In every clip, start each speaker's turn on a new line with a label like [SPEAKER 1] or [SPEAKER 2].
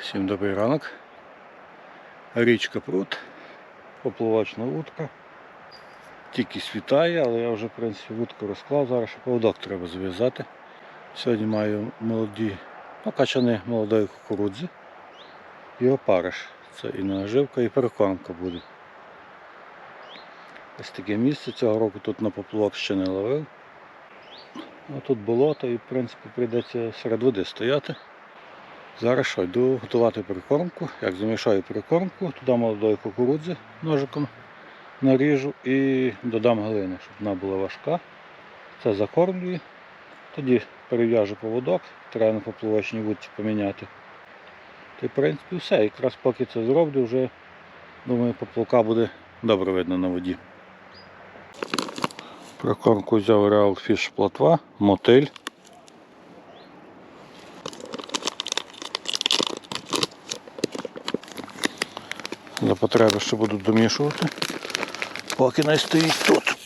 [SPEAKER 1] Всім добрий ранок. Річка пруд, поплавочна вудка. Тільки світає, але я вже в принципі вудку розклав, зараз ще поводок треба зв'язати. Сьогодні маю молоді, ну, качани молодої кукурудзи і опариш. Це і наживка, і перекормка буде. Ось таке місце. Цього року тут на поплавок ще не ловив. Ну, тут болото і в принципі прийдеться серед води стояти. Зараз що, йду готувати прикормку. Як замішаю прикормку, туди молодої кукурудзи ножиком наріжу і додам глини, щоб вона була важка. Це закормлюю. Тоді перев'яжу поводок, треба на поплавочній вудці поміняти. Та в принципі все. Якраз поки це зроблю, вже думаю, поплавка буде добре видно на воді. Прикормку взяв Real Fish плотва, мотиль. Потреби ще буду домішувати. Поки не стоїть тут.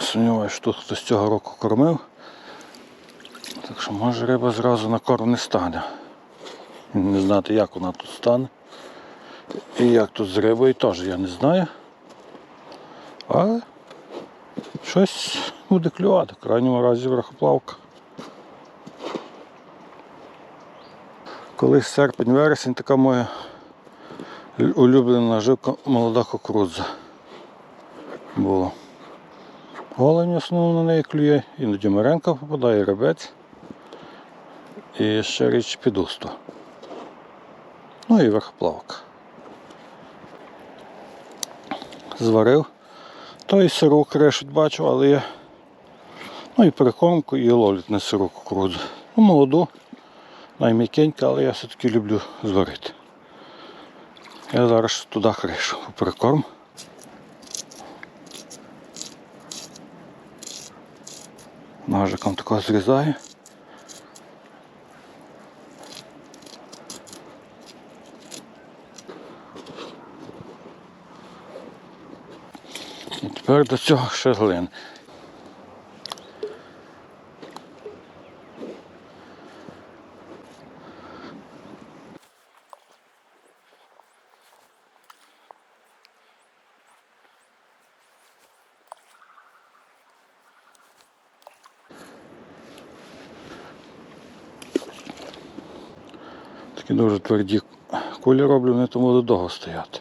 [SPEAKER 1] Сумніваюся, що тут хтось цього року кормив. Так що може риба зразу на корм не стане. Не знати як вона тут стане. І як тут з рибою теж я не знаю. Але щось буде клювати, в крайньому разі врахоплавка. Колись серпень-вересень така моя улюблена наживка молода кукурудза була. Голень в на неї клює, іноді меренка попадає, і ребець. І ще річ підусто. Ну і верхоплавка. Зварив. Той сиру крешуть бачу, але я. Ну і прикормку, і ловлять на сиру кукурудзу. Ну, молоду, найм'якенька, але я все-таки люблю зварити. Я зараз туди кришу у прикорм. Ножиком тако зрізаю. І тепер до цього ще глин. Такі дуже тверді кулі роблю, вони тому довго стояти.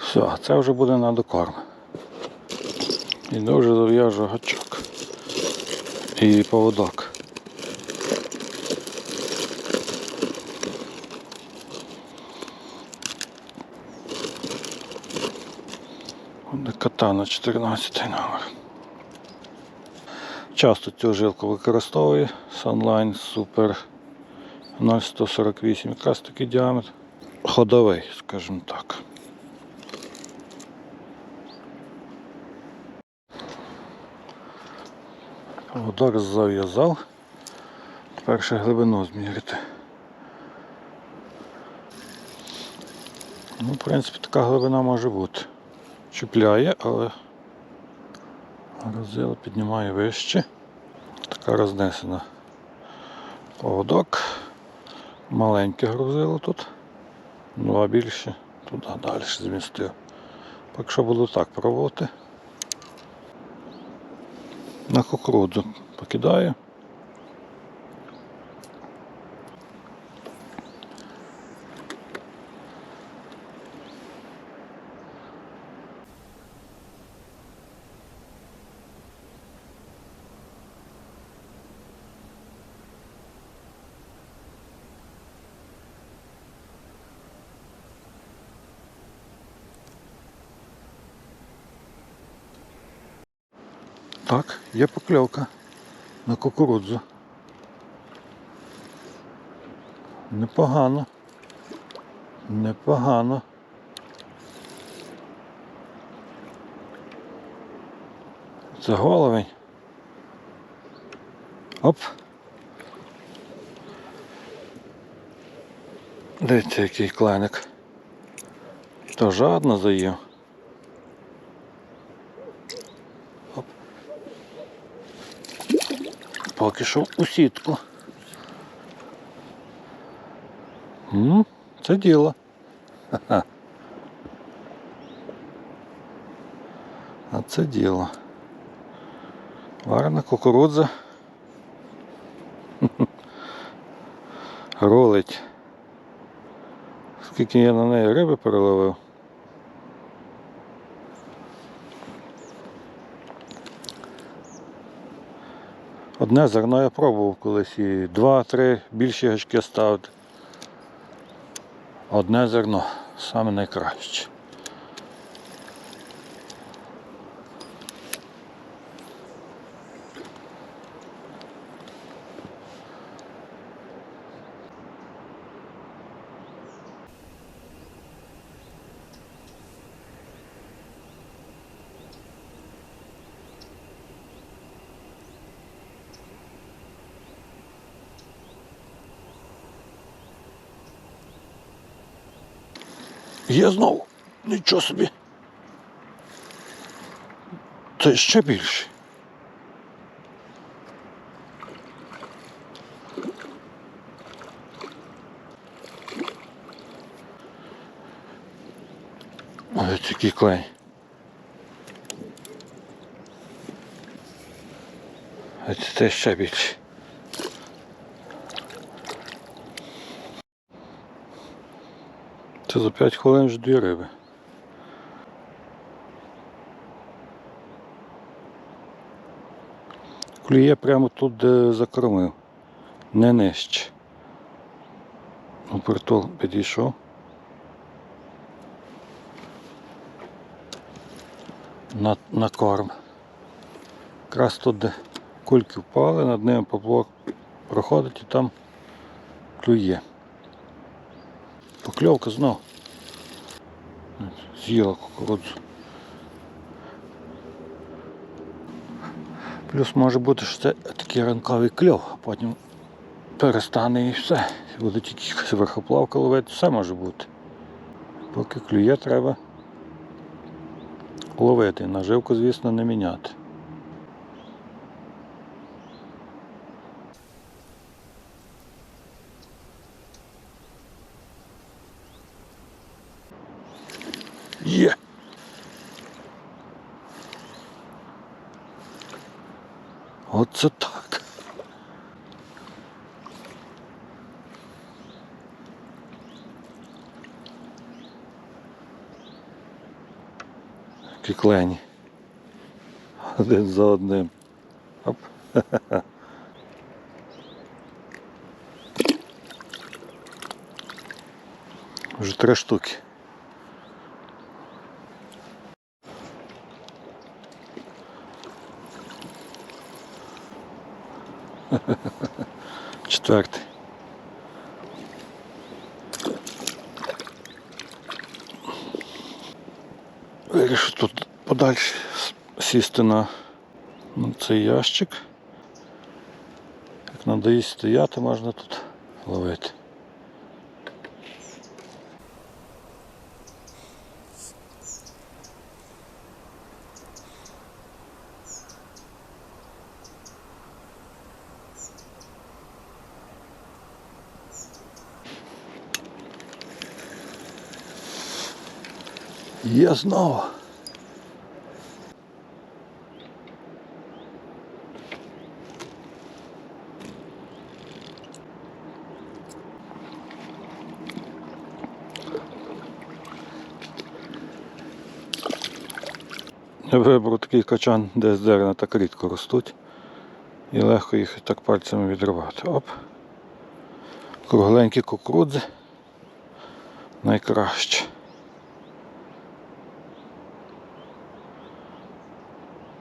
[SPEAKER 1] Все, це вже буде на докорм. І дуже зав'яжу гачок. І поводок. Буде катана 14 номер. Часто цю жилку використовую. Sunline Super 0,148, якраз такий діаметр. Ходовий, скажімо так. Водок зав'язав. Тепер ще глибину зміряти. Ну, в принципі, така глибина може бути. Чіпляє, але роззил піднімає вище. Така рознесена поводок. Маленьке грузило тут. Ну а більше туди далі змістив. Поки що буду так пробувати. На кукурудзу покидаю. Так, є покльовка на кукурудзу. Непогано. Непогано. Це головень. Оп. Дивіться, який кленик. То жадно заїв. Оп. Поки що у сітку. Це діло. А це діло. Варена кукурудза. Ролить. Скільки я на неї риби переловив. Одне зерно я пробував колись і два-три більші гачки ставити. Одне зерно саме найкраще. Є знову. Нічого собі. Це ще більше. Ось який клей. Це ще більше. Це за 5 хвилин вже дві риби. Клює прямо тут, де закормив. Не нижче. Ну, притул підійшов. На, на корм. Якраз тут, де кульки впали, над ним поплавок проходить і там клює. Покльовка знов. З'їла кукурудзу. Плюс може бути, що це такий ранковий кльов, а потім перестане і все. Буде тільки якась ловити, все може бути. Поки клює, треба ловити. Наживку, звісно, не міняти. Кіклені. Один за одним. Оп. Вже три штуки. Четвертий. Подальше сісти на, цей ящик. Як надоїсть стояти, можна тут ловити. Є знову. Вибрав такий качан, де з так рідко ростуть. І легко їх так пальцями відривати. Оп. Кругленькі кукурудзи. Найкраще.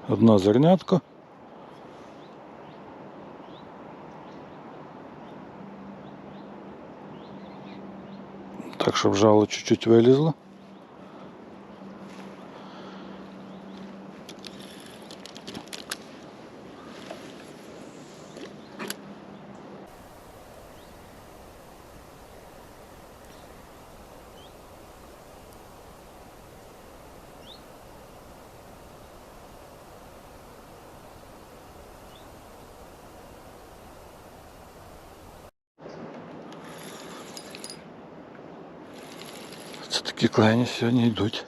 [SPEAKER 1] Одно зернятко. Так, щоб жало чуть-чуть вилізло. Такі клені сьогодні йдуть.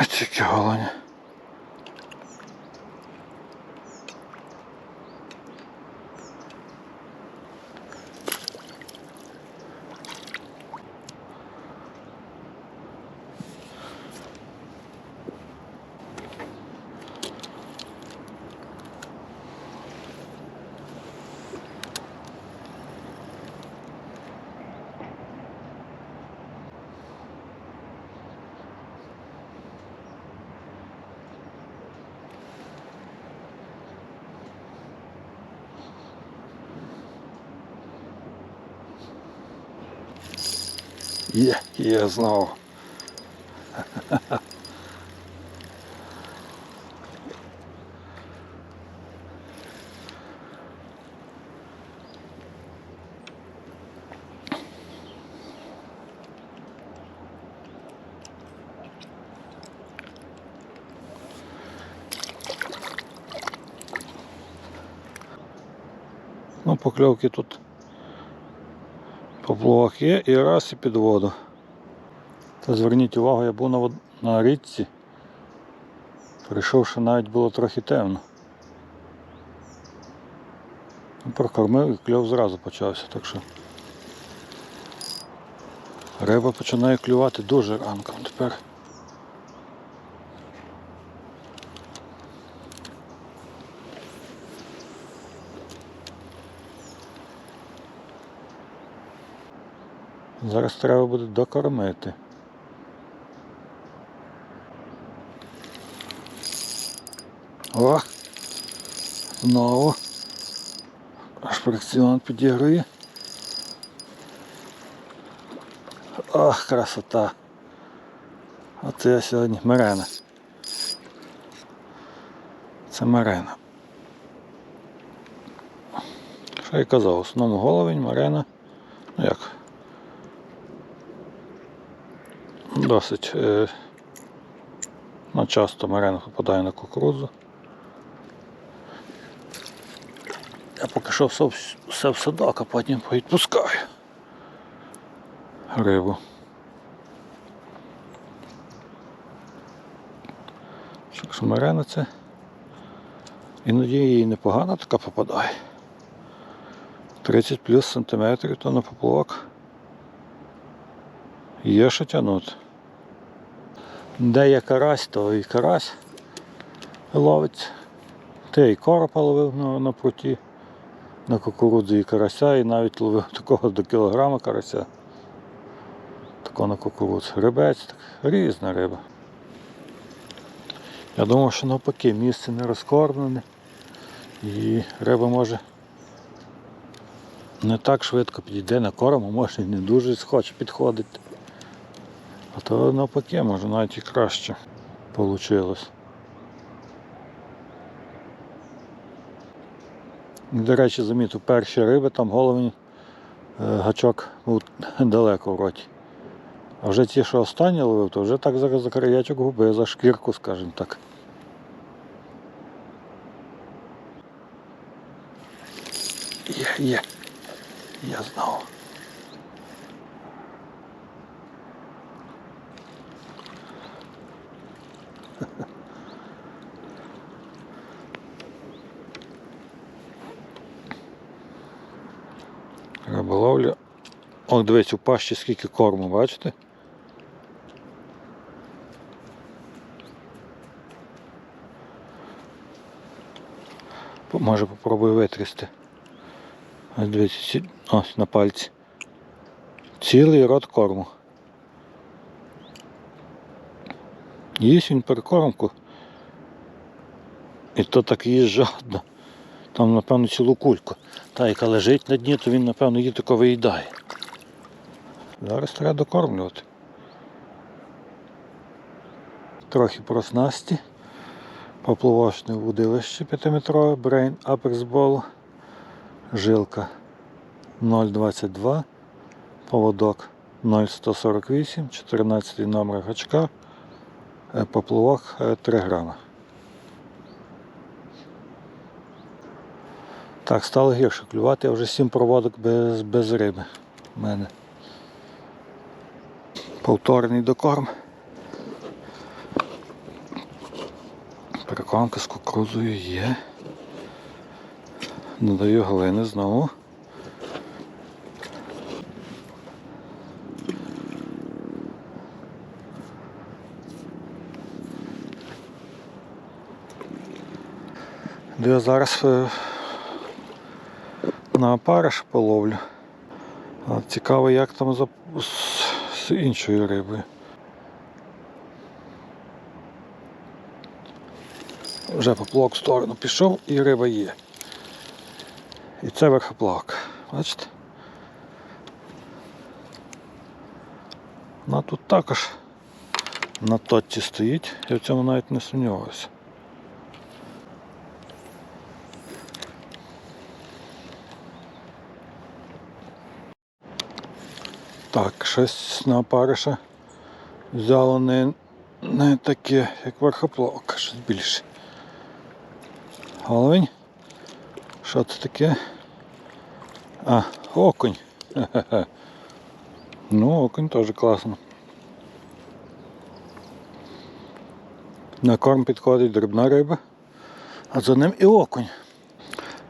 [SPEAKER 1] Ось тільки голені. Є, є знову. Ну, покльовки тут поплавок є і раз і під воду. Та зверніть увагу, я був на, вод... на річці. Прийшовши навіть було трохи темно. Ну, Прокормив і кльов зразу почався, так що риба починає клювати дуже ранком тепер. Зараз треба буде докормити. О! Знову. Аж фрикціон підігрує. Ох, красота. Оце я сьогодні Марена. Це Марена. Що я казав, основному головень, Марена. Ну як? Досить е, ну, часто Марена попадає на кукурудзу. Я поки що все, все в садок, а потім відпускаю рибу. Марена це іноді їй непогано така попадає. 30 плюс сантиметрів то на поплавок. Є що тягнути. Де є карась, то і карась ловить. Ти і коропа ловив на, на пруті, на кукурудзі і карася, і навіть ловив такого до кілограма карася. Такого на кукурудзі. Рибець, так, різна риба. Я думав, що навпаки місце не розкормлене і риба може не так швидко підійде на корм, а може і не дуже схоче підходити. А то навпаки, може навіть і краще вийшло. До речі, замітив, перші риби, там головень е, гачок був далеко в роті. А вже ті, що останні ловив, то вже так за, за краєчок губи, за шкірку, скажімо так. Є, є. Я знав. О, дивись, у пащі скільки корму, бачите? Може попробую витрясти. Ось дивіться, ось на пальці. Цілий рот корму. Їсть він перекормку. І то так їсть жадно. Там, напевно, цілу кульку. Та, яка лежить на дні, то він, напевно, її тако виїдає. Зараз треба докормлювати. трохи про снасті. Поплавочне водилище 5-метрове, Brain Apex жилка 0,22, поводок 0,148, 14 номер гачка, е, поплавок е, 3 грама. Так, стало гірше клювати, я вже 7 проводок без, без риби в мене. Повторний докорм. Переконка з кукурудзою є. Додаю глини знову. Я зараз е, на опариш половлю. Цікаво, як там за... з, іншою рибою. Вже поплавок в сторону пішов і риба є. І це верхоплавок. Бачите? Вона тут також на точці стоїть, я в цьому навіть не сумнівався. Так, щось на опариша взяло не, не таке, як верхоплавок, щось більше. Головень. Що це таке? А, окунь. Хе-хе-хе. Ну, окунь теж класно. На корм підходить дрібна риба, а за ним і окунь.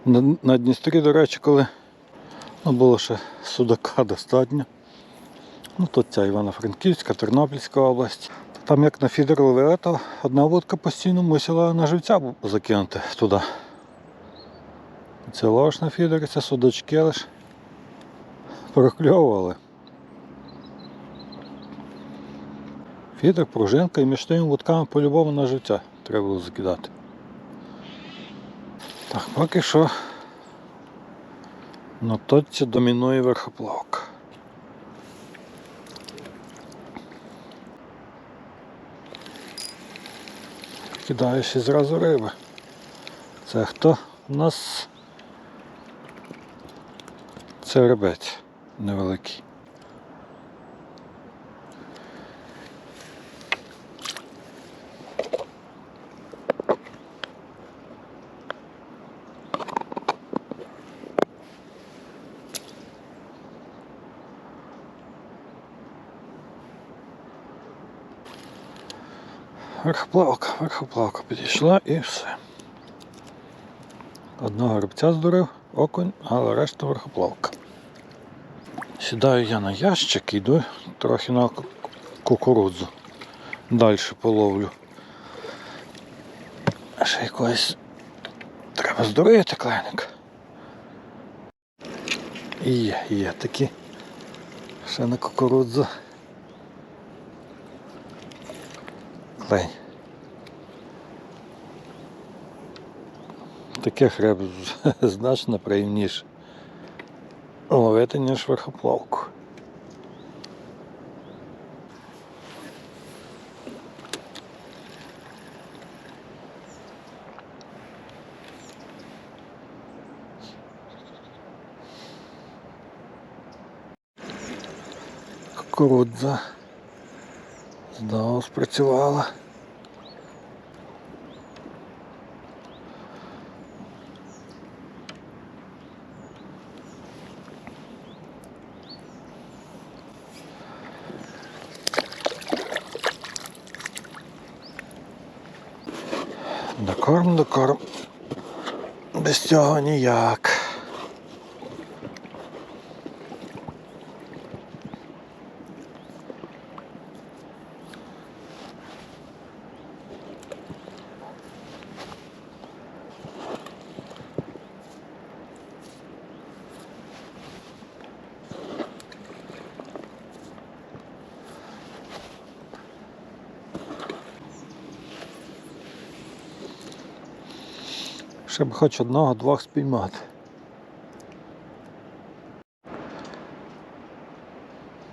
[SPEAKER 1] На, на Дністрі, до речі, коли ну, було ще судака достатньо. Ну, тут ця Івано-Франківська, Тернопільська область. Там як на фідер то одна вудка постійно мусила на живця закинути туди. Це ловиш на фідері, це судачки лиш прокльовували. Фідер, пружинка і між тими вудками по-любому на живця треба було закидати. Так, поки що на точці домінує верхоплавка. Кидаєш і зразу риби. Це хто у нас? Це рибець невеликий. Верхоплавка, верхоплавка підійшла і все. Одного рибця здурив, окунь, але решта верхоплавка. Сідаю я на ящик і йду трохи на кукурудзу. Далі половлю. Ще якось треба здурити клейник. Є, є такі. Ще на кукурудзу. Клень. Таких риб значно приємніше ловити, ніж верхоплавку. Кукурудза Знову спрацювала. Докорм, докорм. Без цього ніяк. Ще б хоч одного-двох спіймати.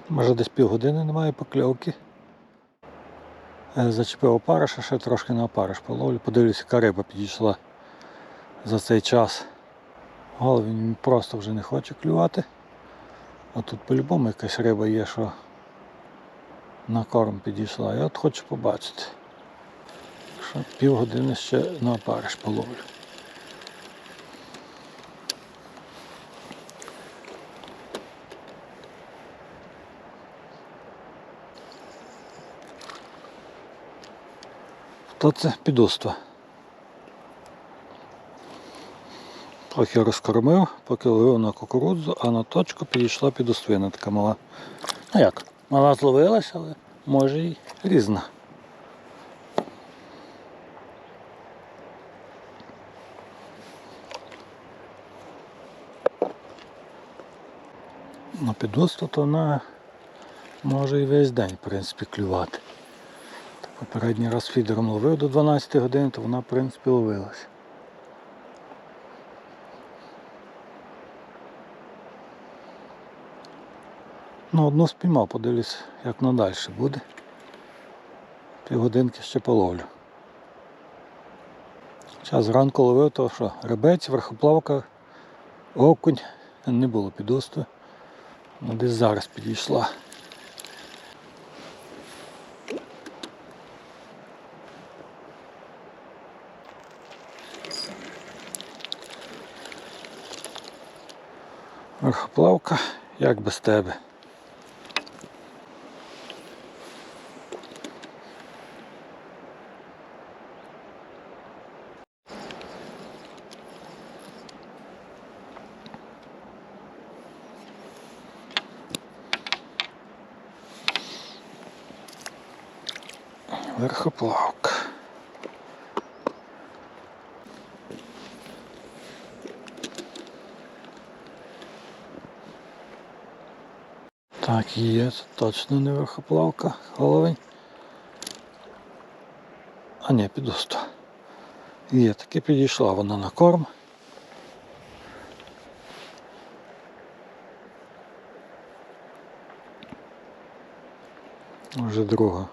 [SPEAKER 1] Може десь півгодини немає покльовки. Е, Зачепив опариша, ще трошки на опариш половлю. Подивлюся, яка риба підійшла за цей час. Голові він просто вже не хоче клювати. А тут по-любому якась риба є, що на корм підійшла. Я от хочу побачити. Що півгодини ще на опариш половлю. То це підуство. Трохи розкормив, поки ловив на кукурудзу, а на точку підійшла підуствина така мала. Ну як, мала зловилась, але може і різна. На підуство то вона може і весь день, в принципі, клювати. Попередній раз фідером ловив до 12 годин, то вона, в принципі, ловилась. Ну, одну спіймав, подивлюсь, як далі буде. Півгодинки ще половлю. Час зранку ловив, то що, рибець, верхоплавка, окунь, не було підусту. Ну, десь зараз підійшла. Верхоплавка, як без тебе. Верхоплавка. Так, є, це точно не верхоплавка, головень. А ні, підуста. Є, таки підійшла вона на корм. Вже друга.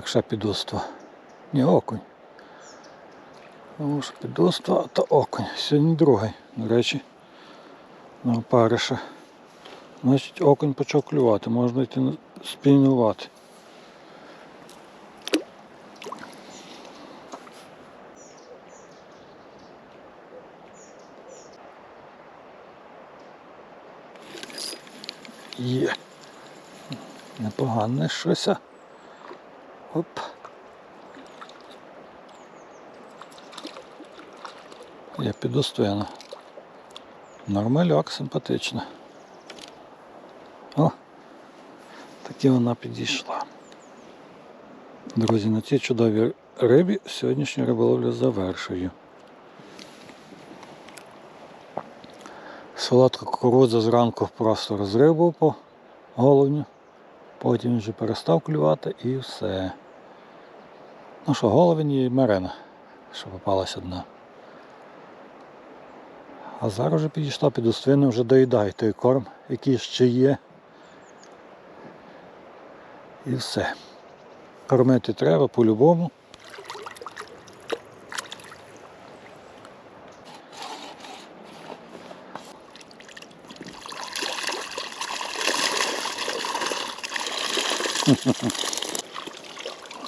[SPEAKER 1] Так, ще підуство. Ні, окунь. Тому що підуство, а то окунь. Сьогодні другий, до речі, на опариша. Значить, окунь почав клювати, можна йти спійнувати. Є. Непогане щось. Оп. Я підостояна. Нормальок, симпатично. О, таки вона підійшла. Друзі, на цій чудовій рибі сьогоднішню риболовлю завершую. Солодка кукурудза зранку просто розрив був по головню. Потім вже перестав клювати і все. Ну що, головень і мерена, що попалась одна. А зараз вже підійшла під уствину, вже доїдає той корм, який ще є. І все. Кормити треба по-любому.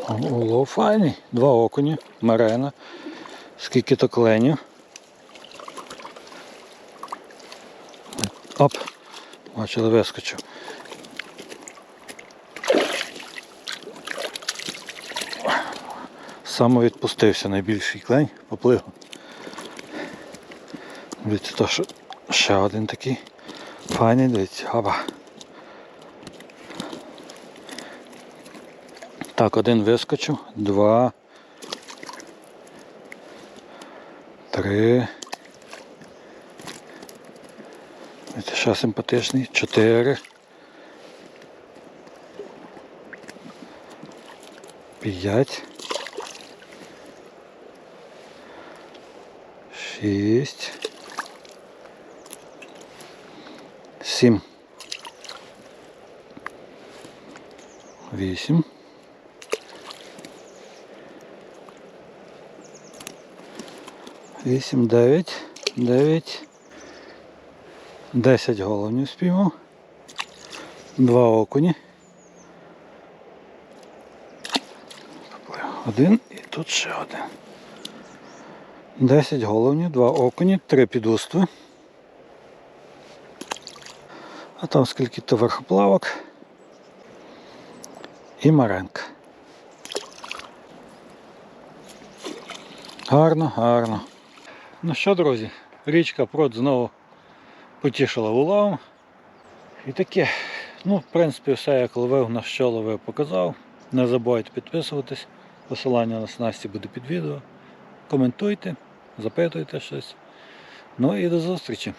[SPEAKER 1] Улов файний. Два окуні, мерена. Скільки то кленів. Оп, бачили, вискочив. Саме відпустився найбільший клень, поплив. Дивіться, то ще один такий файний, дивіться, аба. Так, один вискочив, два, три. Це ще симпатичний. Чотири. П'ять. Шість. Сім. Вісім. Вісім, дев'ять, дев'ять, десять головнів спіймав, два окуні. Один і тут ще один. Десять головнів, два окуні, три підустви. А там скільки то верхоплавок і маренка. Гарно, гарно. Ну що, друзі, річка Прот знову потішила уловом. І таке. Ну, в принципі, все як ловив, на що ловив, показав. Не забувайте підписуватись. Посилання на снасті буде під відео. Коментуйте, запитуйте щось. Ну і до зустрічі.